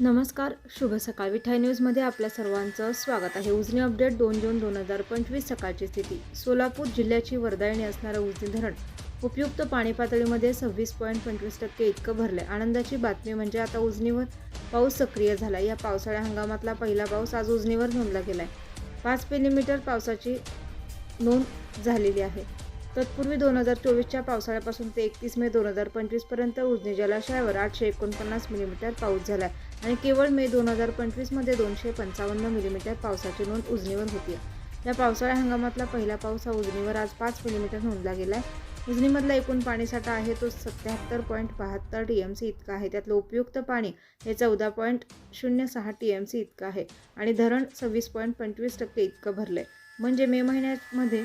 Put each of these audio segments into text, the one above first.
नमस्कार शुभ सकाळ. विठाई न्यूजमध्ये आपल्या सर्वांचं स्वागत आहे. उजनी अपडेट दोन जून दोन हजार पंचवीस सकाळची स्थिती. सोलापूर जिल्ह्याची वर्दळणी असणारं उजनी धरण उपयुक्त पाणी पातळीमध्ये सव्वीस पॉईंट पंचवीस टक्के इतकं भरलंय. आनंदाची बातमी म्हणजे आता उजनीवर पाऊस सक्रिय झाला या पावसाळ्या हंगामातला पहिला पाऊस आज उजनीवर नोंदला गेला आहे पाच मिलीमीटर पावसाची नोंद झालेली आहे. तत्पूर्वी दोन हजार चोवीसच्या पावसाळ्यापासून ते एकतीस मे दोन हजार पंचवीसपर्यंत उजनी जलाशयावर आठशे एकोणपन्नास मिलीमीटर पाऊस झाला आहे आणि केवळ मे दोन हजार पंचवीसमध्ये दोनशे पंचावन्न मिलीमीटर पावसाची नोंद उजनीवर होती. या पावसाळ्या हंगामातला पहिला पाऊस हा उजनीवर आज पाच मिलीमीटर नोंदला गेला आहे उजनीमधला एकूण पाणीसाठा आहे तो सत्याहत्तर पॉईंट बहात्तर टी एम सी इतका आहे. त्यातलं उपयुक्त पाणी हे चौदा पॉईंट शून्य सहा टी एम सी इतकं आहे आणि धरण सव्वीस पॉईंट पंचवीस टक्के इतकं भरलं आहे म्हणजे मे महिन्यामध्ये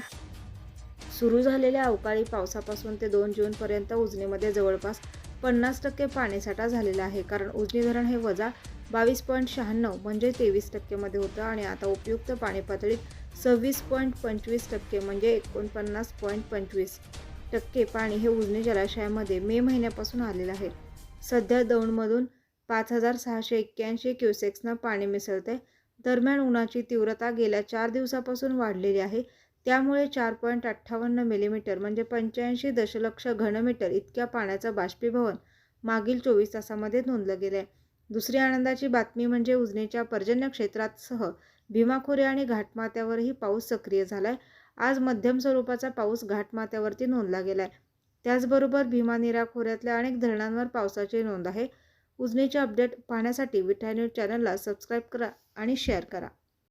सुरू झालेल्या अवकाळी पावसापासून ते दोन जूनपर्यंत उजनीमध्ये जवळपास पन्नास टक्के पाणीसाठा झालेला आहे. कारण उजनी धरण हे वजा बावीस पॉईंट शहाण्णव म्हणजे तेवीस टक्केमध्ये होतं आणि आता उपयुक्त पाणी पातळीत सव्वीस पॉईंट पंचवीस टक्के म्हणजे एकोणपन्नास पॉईंट पंचवीस टक्के पाणी हे उजनी जलाशयामध्ये मे महिन्यापासून आलेलं आहे. सध्या दौंडमधून पाच हजार सहाशे एक्क्याऐंशी क्युसेक्सनं पाणी मिसळते दरम्यान उन्हाची तीव्रता गेल्या चार दिवसापासून वाढलेली आहे. त्यामुळे चार पॉईंट अठ्ठावन्न मिलीमीटर म्हणजे पंच्याऐंशी दशलक्ष घनमीटर इतक्या पाण्याचं बाष्पीभवन मागील चोवीस तासामध्ये नोंदलं गेलं आहे दुसरी आनंदाची बातमी म्हणजे उजनीच्या पर्जन्य क्षेत्रासह भीमाखोरे आणि घाटमाथ्यावरही पाऊस सक्रिय झाला आहे आज मध्यम स्वरूपाचा पाऊस घाटमाथ्यावरती नोंदला गेला आहे त्याचबरोबर भीमानिरा खोऱ्यातल्या अनेक धरणांवर पावसाची नोंद आहे. उजनीचे अपडेट पाहण्यासाठी विठाय न्यूज चॅनलला सबस्क्राईब करा आणि शेअर करा.